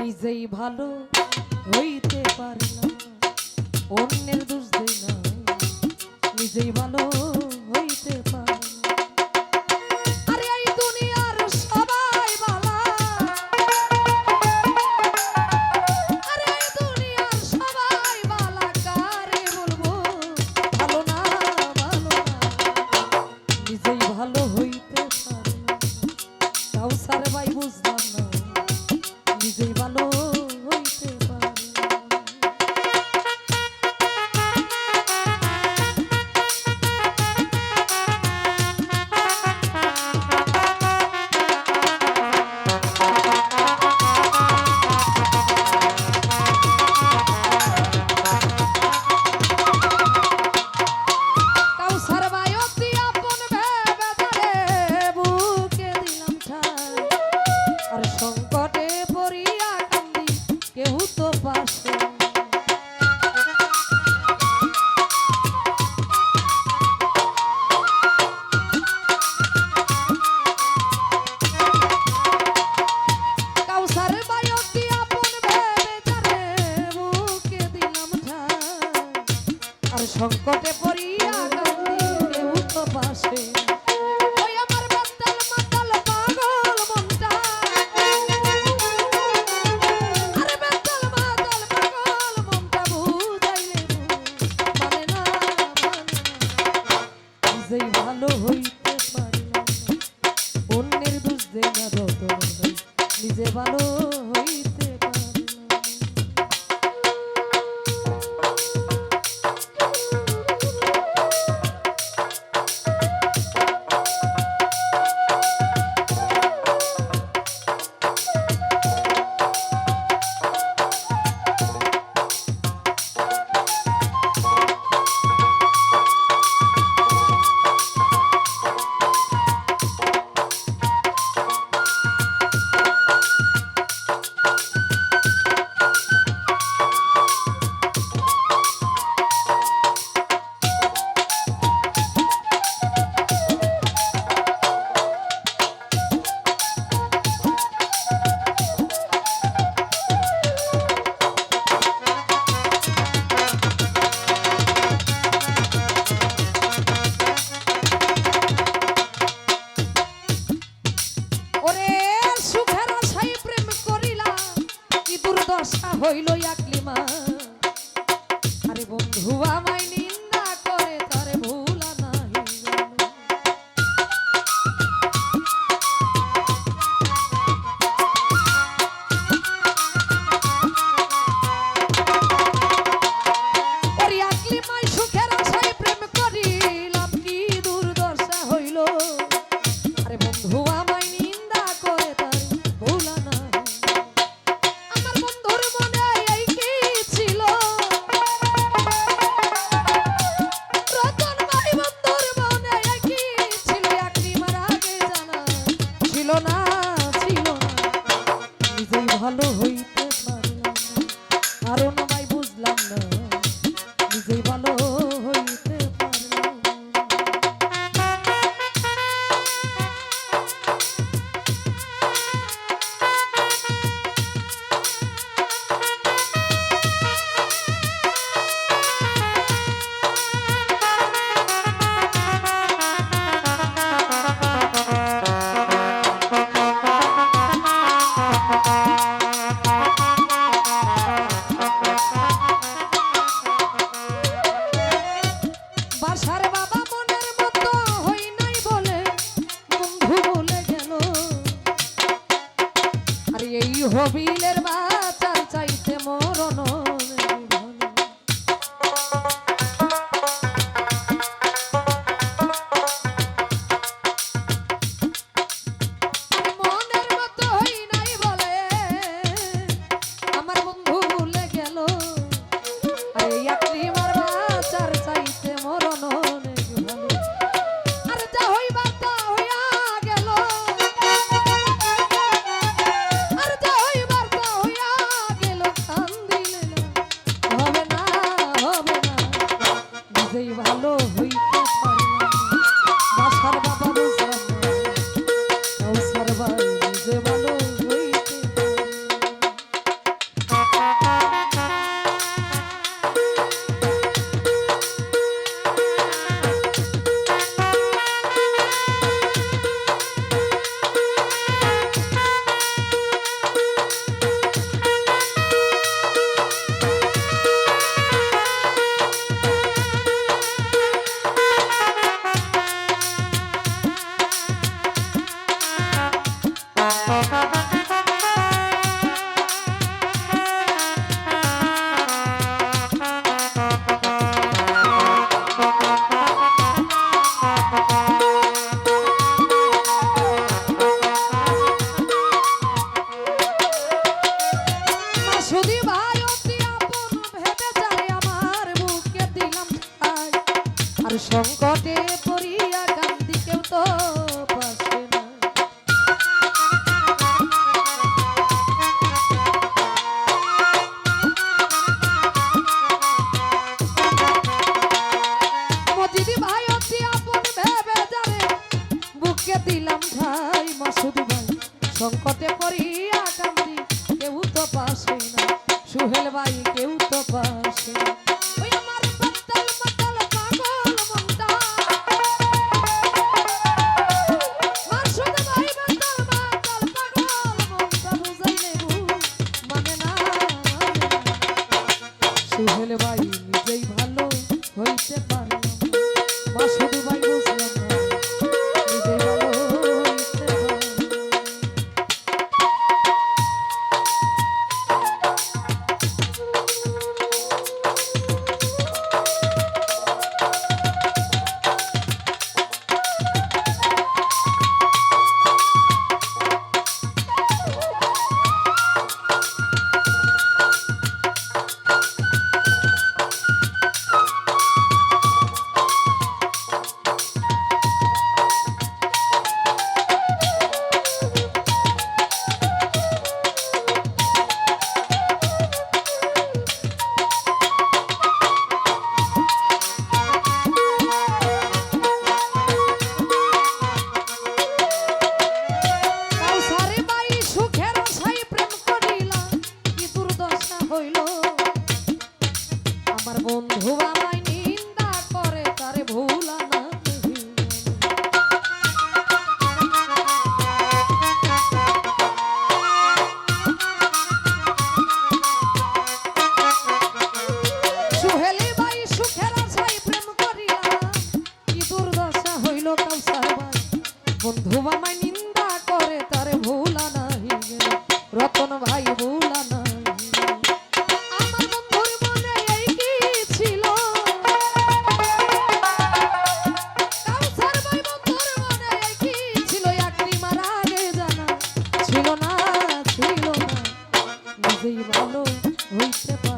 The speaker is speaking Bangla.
নিজেই ভালো হইতে পারে না অন্যের দোষ দেয় না। নিজেই ভালো ভালো হইতে পারলাম অন্যের না নিজে ভালো হইল একলিমা আরে বন্ধু আমার হবিলের সংকটে পড়িয়া কান্দি কেউ তো ভাই বুকে দিলাম সংকটে পড়িয়া কান্দি কেউ তো পাশে না, সুহেল ভাই কেউ তো পাশে না। সেই ভালো হইতে পারে।